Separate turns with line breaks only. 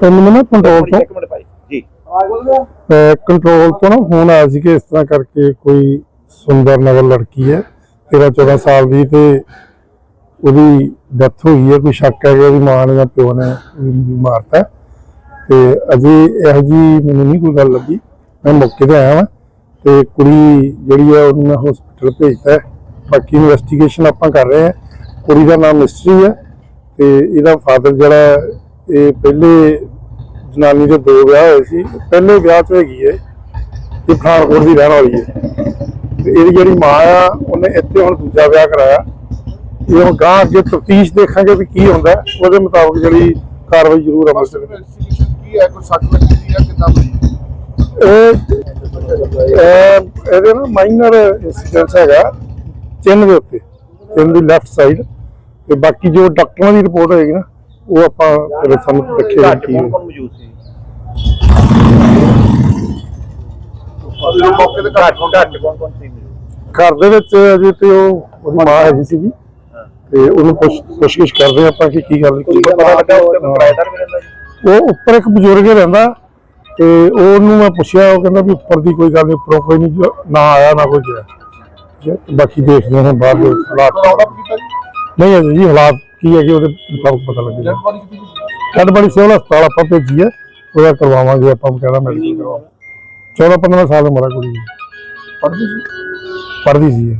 ਤੇ ਮੈਨੂੰ ਨਾ ਕੰਟਰੋਲ ਤੋਂ
ਇੱਕ ਮਿੰਟ ਭਾਈ ਜੀ।
ਕੰਟਰੋਲ ਤੋਂ ਨਾ ਫੋਨ ਆਇਆ ਸੀ ਕਿ ਇਸ ਤਰ੍ਹਾਂ ਕਰਕੇ ਕੋਈ ਸੁੰਦਰ ਨਗਰ ਲੜਕੀ ਹੈ। 13 14 ਸਾਲ ਦੀ ਤੇ ਉਹਦੀ ਡੈਥ ਹੋਈ ਹੈ। ਕੋਈ ਸ਼ੱਕ ਹੈ ਕਿ ਉਹਦੀ ਮਾਂ ਨੇ ਜਾਂ ਪਿਓ ਨੇ ਉਹਨੂੰ ਮਾਰਤਾ ਹੈ। ਤੇ ਅਜੇ ਇਹੋ ਜੀ ਮੈਨੂੰ ਨਹੀਂ ਕੋਈ ਗੱਲ ਲੱਗੀ। ਮੈਂ ਮੌਕੇ ਤੇ ਆਇਆ ਵਾਂ ਤੇ ਕੁੜੀ ਜਿਹੜੀ ਹੈ ਉਹਨੂੰ ਮੈਂ ਹਸਪੀਟਲ ਭੇਜਤਾ ਹੈ। ਬਾਕੀ ਇਨਵੈਸਟੀਗੇਸ਼ਨ ਆਪਾਂ ਕਰ ਰਹੇ ਹਾਂ। ਕੁੜੀ ਦਾ ਨਾਮ ਮਿਸਟਰੀ ਹੈ ਤੇ ਇਹਦਾ ਫਾਦਰ ਜਿਹੜਾ ਇਹ ਪਹਿਲੇ ਜਨਾਨੀ ਦੇ ਦੋ ਵਿਆਹ ਹੋਏ ਸੀ ਪਹਿਲੇ ਵਿਆਹ ਚ ਹੈਗੀ ਹੈ ਇਹ ਪਠਾਨਕੋਟ ਦੀ ਰਹਿਣ ਵਾਲੀ ਹੈ ਤੇ ਇਹਦੀ ਜਿਹੜੀ ਮਾਂ ਆ ਉਹਨੇ ਇੱਥੇ ਹੁਣ ਦੂਜਾ ਵਿਆਹ ਕਰਾਇਆ ਇਹ ਹੁਣ ਗਾਂ ਅੱਗੇ ਤਫਤੀਸ਼ ਦੇਖਾਂਗੇ ਵੀ ਕੀ ਹੁੰਦਾ। ਉਹਦੇ ਮੁਤਾਬਕ ਜਿਹੜੀ ਕਾਰਵਾਈ ਜ਼ਰੂਰ ਅਮਲ ਚ।
ਕੀ ਹੈ ਕੋਈ ਸੱਟ ਲੱਗੀ ਦੀ ਹੈ ਕਿਦਾਂ
ਇਹ ਇਹ- ਇਹਦੇ ਨਾ ਮਾਈਨਰ ਇਨਸੀਡੈਂਟਸ ਹੈਗਾ ਚਿੰਨ ਦੇ ਉੱਤੇ ਚਿੰਨ ਦੀ ਲੈਫਟ ਸਾਈਡ ਤੇ ਬਾਕੀ ਜੋ ਡਾਕਟਰਾਂ ਦੀ ਰਿਪੋਰਟ ਹੋਏਗੀ ਨਾ ਉਹ ਆਪਾਂ ਫਿਰ ਸਾਨੂੰ ਰੱਖੇ
ਕੌਣ ਮੌਜੂਦ ਸੀ।
ਮੌਕੇ ਤੇ
ਘਰ ਘਰ 'ਚ ਕੌਣ ਕੌਣ ਸੀ ਮੌਜੂਦ?
ਘਰ ਦੇ ਵਿੱਚ ਅਜੇ ਤੇ ਉਹ ਉਹਦੀ ਮਾਂ ਹੈਗੀ ਸੀਗੀ। ਤੇ ਉਹਨੂੰ ਪੁੱਛਗਿੱਛ ਕਰਦੇ ਆਪਾਂ ਕਿ ਕੀ ਗੱਲ ਕੀ
ਪਤਾ ਲੱਗਾ ਉਹ
ਉੱਪਰ ਇੱਕ ਬਜ਼ੁਰਗ ਰਹਿੰਦਾ ਤੇ ਉਹਨੂੰ ਮੈਂ ਪੁੱਛਿਆ ਉਹ ਕਹਿੰਦਾ ਵੀ ਉੱਪਰ ਦੀ ਕੋਈ ਗੱਲ ਨਹੀਂ ਉੱਪਰੋਂ ਕੋਈ ਨਹੀਂ ਨਾ ਆਇਆ ਨਾ ਕੋਈ ਗਿਆ। ਬਾਕੀ ਦੇਖਦੇ ਹਾਂ ਬਾਅਦ ਦੇ ਹਾਲਾਤ। ਨਹੀਂ ਅਜੇ ਜੀ ਹਾਲਾਤ ਕੀ ਹੈਗੇ ਉਹਦੇ ਮੁਤਾਬਕ ਪਤਾ ਲੱਗੇਗਾ।
ਡੈਡ ਬਾਡੀ ਕਿੱਥੇ ਗਈ?
ਕੱਢ ਬੜੀ ਸਿਵਲ ਹਸਪਤਾਲ ਆਪਾਂ ਭੇਜੀ ਹੈ ਉਹਦਾ ਕਰਵਾਵਾਂਗੇ ਆਪਾਂ ਕਹਿੰਦਾ ਮੈਡੀਕਲ ਕਰਵਾਵਾਂਗੇ 14 15 ਸਾਲ ਉਮਰ ਹੈ ਕੁੜੀ ਦੀ।
ਪੜ੍ਹਦੀ ਸੀ?
ਪੜ੍ਹਦੀ ਸੀ